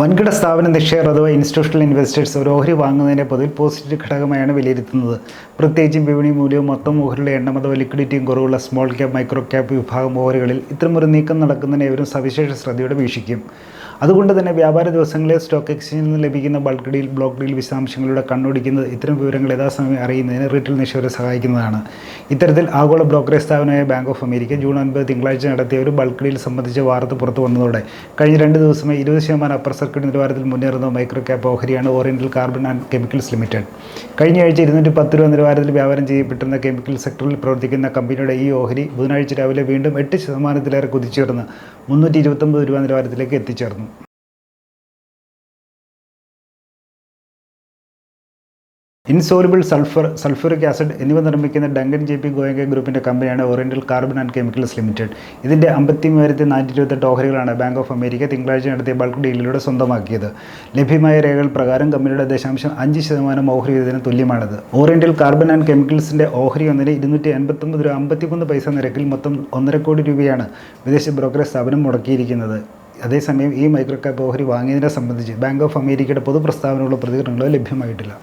വൻകിട സ്ഥാപന നിക്ഷേപർ അഥവാ ഇൻസ്റ്റിറ്റ്യൂഷണൽ ഇൻവെസ്റ്റേഴ്സ് ഒരു ഓഹരി വാങ്ങുന്നതിന്റെ പൊതുവിൽ പോസിറ്റീവ് ഘടകമായാണ് വിലയിരുത്തുന്നത്. പ്രത്യേകിച്ചും വിപണി മൂല്യവും മൊത്തം ഓഹരിയുടെ എണ്ണം അഥവാ ലിക്വിഡിറ്റിയും കുറവുള്ള സ്മോൾ ക്യാപ് മൈക്രോ ക്യാപ് വിഭാഗം ഓഹരികളിൽ ഇത്തരമൊരു നീക്കം നടക്കുന്നതിനെ ഇവരും സവിശേഷ ശ്രദ്ധയോടെ വീക്ഷിക്കും. അതുകൊണ്ട് തന്നെ വ്യാപാര ദിവസങ്ങളിൽ സ്റ്റോക്ക് എക്സ്ചേഞ്ചിൽ നിന്ന് ലഭിക്കുന്ന ബൾക്ക് ഡീൽ ബ്ലോക്ക് ഡീൽ വിശദാംശങ്ങളിലൂടെ കണ്ണോടിക്കുന്നത് ഇത്തരം വിവരങ്ങൾ യഥാസമയം അറിയുന്നതിന് റീറ്റെയിൽ നിക്ഷേപരെ സഹായിക്കുന്നതാണ്. ഇത്തരത്തിൽ ആഗോള ബ്രോക്കറേജ് സ്ഥാപനമായ ബാങ്ക് ഓഫ് അമേരിക്ക ജൂൺ ഒൻപത് തിങ്കളാഴ്ച നടത്തിയ ഒരു ബൾക്ക് ഡീൽ സംബന്ധിച്ച വാർത്ത പുറത്തു വന്നതോടെ കഴിഞ്ഞ രണ്ട് ദിവസമായി ഇരുപത് ശതമാനം അപ്പർ സർക്കിട്ട് നിലവാരത്തിൽ മുന്നേറുന്ന micro cap ഓഹരിയാണ് Oriental carbon and chemicals limited കഴിഞ്ഞ ആഴ്ച ഇരുന്നൂറ്റി പത്ത് രൂപ നിലവാരത്തിൽ വ്യാപാരം ചെയ്യപ്പെട്ടിരുന്ന കെമിക്കൽ സെക്ടറിൽ പ്രവർത്തിക്കുന്ന കമ്പനിയുടെ ഈ ഓഹരി ബുധനാഴ്ച രാവിലെ വീണ്ടും എട്ട് ശതമാനത്തിലേറെ കുതിച്ചുയർന്ന് മുന്നൂറ്റി ഇരുപത്തൊമ്പത് രൂപ നിലവാരത്തിലേക്ക് എത്തിച്ചേർന്നു. ഇൻസോലുബിൾ സൾഫർ സൾഫ്യൂറിക് ആസിഡ് എന്നിവ നിർമ്മിക്കുന്ന ഡങ്കൻ ജെ പി ഗോയങ്ക ഗ്രൂപ്പിന്റെ കമ്പനിയാണ് Oriental carbon and chemicals limited. ഇതിന്റെ അമ്പത്തി മൂവായിരത്തി നാനൂറ്റി ഇരുപത്തെട്ട് ഓഹരികളാണ് ബാങ്ക് ഓഫ് അമേരിക്ക തിങ്കളാഴ്ച നടത്തിയ ബൾക്ക് ഡീലിലൂടെ സ്വന്തമാക്കിയത്. ലഭ്യമായ രേഖകൾ പ്രകാരം കമ്പനിയുടെ ദശാംശം അഞ്ച് ശതമാനം ഓഹരി വിധത്തിന് തുല്യമാണിത്. ഓറിയന്റൽ കാർബൺ ആൻഡ് കെമിക്കൽസിന്റെ ഓഹരി ഒന്നിന് ഇരുന്നൂറ്റി എൺപത്തൊമ്പത് രൂപ അമ്പത്തിമൂന്ന് പൈസ നിരക്കിൽ മൊത്തം ഒന്നര കോടി രൂപയാണ് വിദേശ ബ്രോക്കറേജ് സ്ഥാപനം മുടക്കിയിരിക്കുന്നത്. അതേസമയം ഈ മൈക്രോ ഓഹരി വാങ്ങിയതിനെ സംബന്ധിച്ച് ബാങ്ക് ഓഫ് അമേരിക്കയുടെ പൊതുപ്രസ്താവനകളോ പ്രതികരണങ്ങളോ ലഭ്യമായിട്ടില്ല.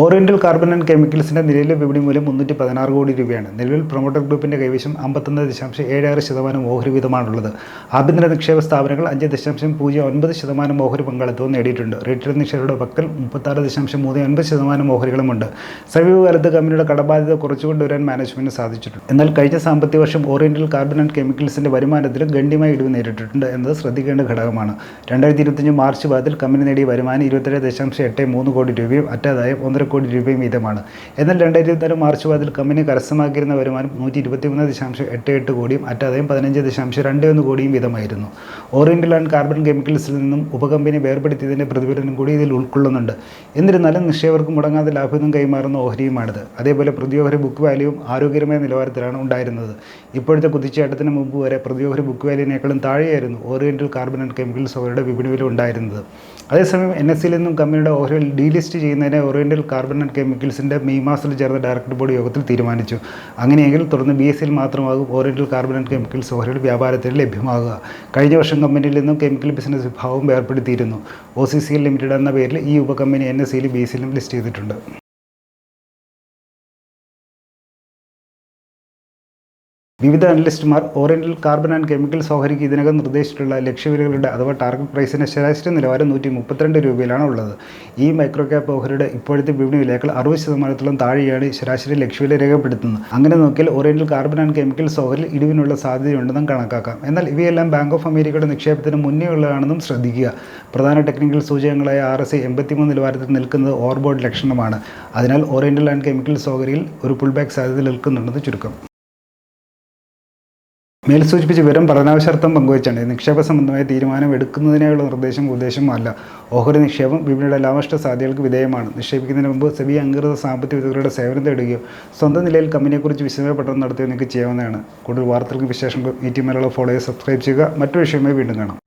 ഓറിയന്റൽ കാർബൺ ആൻഡ് കെമിക്കൽസിന്റെ നിലവിലെ വിപണി മൂല്യം മുന്നൂറ്റി പതിനാറ് കോടി രൂപയാണ്. നിലവിൽ പ്രൊമോട്ടർ ഗ്രൂപ്പിന്റെ കൈവശം അമ്പത്തൊന്ന് ദശാംശം ഏഴ് ആറ് ശതമാനം ഓഹരി വീതമാണുള്ളത്. ആഭ്യന്തര നിക്ഷേപ സ്ഥാപനങ്ങൾ അഞ്ച് ദശാംശം പൂജ്യം ഒൻപത് ശതമാനം ഓഹരി പങ്കാളിത്തവും നേടിയിട്ടുണ്ട്. റീറ്റെയിൽ നിക്ഷേപയുടെ പക്കൽ മുപ്പത്താറ് ദശാംശം മൂന്ന് ഒൻപത് ശതമാനം ഓഹരികളുമുണ്ട്. സമീപകാലത്ത് കമ്പനിയുടെ കടബാധ്യത കുറച്ചുകൊണ്ടുവരാൻ മാനേജ്മെന്റിന് സാധിച്ചിട്ടുണ്ട്. എന്നാൽ കഴിഞ്ഞ സാമ്പത്തിക വർഷം ഓറിയന്റൽ കാർബൺ ആൻഡ് കെമിക്കൽസിന്റെ വരുമാനത്തിൽ ഗണ്യമായ ഇടിവ് നേരിട്ടിട്ടുണ്ട് എന്നത് ശ്രദ്ധിക്കേണ്ട ഘടകമാണ്. രണ്ടായിരത്തി ഇരുപത്തഞ്ച് മാർച്ച് പാദത്തിൽ കമ്പനി നേടിയ വരുമാനം ഇരുപത്തേഴ് ദശാംശം എട്ട് മൂന്ന് കോടി രൂപയും അറ്റാദായം ഒന്നര കോടി രൂപയും വീതമാണ്. എന്നാൽ രണ്ടായിരത്തി ഇരുപത്തിനാല് മാർച്ച് പാദത്തിൽ കമ്പനി കരസ്ഥമാക്കിയിരുന്ന വരുമാനം നൂറ്റി ഇരുപത്തി മൂന്ന് ദശാംശം എട്ട് എട്ട് കോടിയും അറ്റാദായം പതിനഞ്ച് ദശാംശം രണ്ട് ഒന്ന് കോടിയും വീതമായിരുന്നു. ഓറിയന്റൽ ആൻഡ് കാർബൺ കെമിക്കൽസിൽ നിന്നും ഉപകമ്പനി വേർപെടുത്തിയതിന്റെ പ്രതിഫലനം കൂടി ഇതിൽ ഉൾക്കൊള്ളുന്നുണ്ട്. എന്നിരുന്നാലും നിക്ഷേപകർക്ക് മുടങ്ങാതെ ലാഭം കൈമാറുന്ന ഓഹരിയുമാണിത്. അതേപോലെ പ്രതിയോഹരി ബുക്ക് വാല്യൂവും ആരോഗ്യകരമായ നിലവാരത്തിലാണ് ഉണ്ടായിരുന്നത്. ഇപ്പോഴത്തെ കുതിച്ചാട്ടത്തിന് മുമ്പ് വരെ പ്രതിയോഹരി ബുക്ക് വാല്യൂവിനേക്കാളും താഴെയായിരുന്നു ഓറിയന്റൽ കാർബൺ ആൻഡ് കെമിക്കൽസ് അവരുടെ വിപണിയിൽ ഉണ്ടായിരുന്നത്. അതേസമയം എൻ എസ് സിയിൽ നിന്നും കമ്പനിയുടെ ഓഹരികൾ ഡീലിസ്റ്റ് ചെയ്യുന്നതിനെ ഓറിയന്റൽ കാർബൺ ആൻഡ് കെമിക്കൽസിന്റെ മെയ് മാസത്തിൽ ചേർന്ന ഡയറക്ടർ ബോർഡ് യോഗത്തിൽ തീരുമാനിച്ചു. അങ്ങനെയെങ്കിൽ തുടർന്ന് ബി എസ് സിയിൽ മാത്രമാകും ഓറിയന്റൽ കാർബൺ ആൻഡ് കെമിക്കൽസ് ഓഹരികൾ വ്യാപാരത്തിൽ ലഭ്യമാകുക. കഴിഞ്ഞ വർഷം കമ്പനിയിൽ നിന്നും കെമിക്കൽ ബിസിനസ് വിഭാഗവും ഏർപ്പെടുത്തിയിരുന്നു O C C L limited എന്ന പേരിൽ ഈ ഉപകമ്പനി എൻ എസ് സിയിൽ ബി എസ് സിയിലും ലിസ്റ്റ് ചെയ്തിട്ടുണ്ട്. വിവിധ അനലിസ്റ്റുമാർ ഓറിയന്റൽ കാർബൺ ആൻഡ് കെമിക്കൽസ് ഓഹരിക്ക് ഇതിനകം നിർദ്ദേശിച്ചിട്ടുള്ള ലക്ഷ്യവിലകളുടെ അഥവാ ടാർഗറ്റ് പ്രൈസിന്റെ ശരാശരി നിലവാരം നൂറ്റി മുപ്പത്തിരണ്ട് രൂപയിലാണ് ഉള്ളത്. ഈ മൈക്രോ ക്യാപ്പ് ഓഹരിയുടെ ഇപ്പോഴത്തെ വിപണി വിലയേക്കാൾ അറുപത് ശതമാനത്തോളം താഴെയാണ് ശരാശരി ലക്ഷ്യവില രേഖപ്പെടുത്തുന്നത്. അങ്ങനെ നോക്കിയാൽ ഓറിയന്റൽ കാർബൺ ആൻഡ് കെമിക്കൽസ് ഓഹരിൽ ഇടിവിനുള്ള സാധ്യതയുണ്ടെന്നും കണക്കാക്കാം. എന്നാൽ ഇവയെല്ലാം ബാങ്ക് ഓഫ് അമേരിക്കയുടെ നിക്ഷേപത്തിന് മുന്നേ ഉള്ളതാണെന്നും ശ്രദ്ധിക്കുക. പ്രധാന ടെക്നിക്കൽ സൂചകങ്ങളായ ആർ എസ് എൺപത്തിമൂന്ന് നിലവാരത്തിൽ നിൽക്കുന്നത് ഓവർബോർഡ് ലക്ഷണമാണ്. അതിനാൽ ഓറിയന്റൽ ആൻഡ് കെമിക്കൽസ് ഓഹരിയിൽ ഒരു പുൾ ബാക്ക് സാധ്യത നിൽക്കുന്നുണ്ടെന്ന് ചുരുക്കം. മേൽ സൂചിപ്പിച്ച വിവരം പഠനാവശ്യാർത്ഥം പങ്കുവച്ചാണ്. നിക്ഷേപ സംബന്ധമായ തീരുമാനം എടുക്കുന്നതിനായുള്ള നിർദ്ദേശം ഉദ്ദേശം അല്ല. ഓഹരി നിക്ഷേപം വിപണിയുടെ ലാഭനഷ്ട സാധ്യതകൾക്ക് വിധേയമാണ്. നിക്ഷേപിക്കുന്നതിന് മുമ്പ് സെബി അംഗീകൃത സാമ്പത്തിക വിദഗ്ധരുടെ സേവനം തേടുകയോ സ്വന്തം നിലയിൽ കമ്പനിയെക്കുറിച്ച് വിശദമായ പഠനം നടത്തുകയോ നിങ്ങൾക്ക് ചെയ്യാവുന്നതാണ്. കൂടുതൽ വാർത്തകൾക്ക് വിശേഷങ്ങളും ഈ ടി മലയാളം ഫോളോ ചെയ്ത് സബ്സ്ക്രൈബ് ചെയ്യുക. മറ്റു വിഷയമായി വീണ്ടും കാണാം.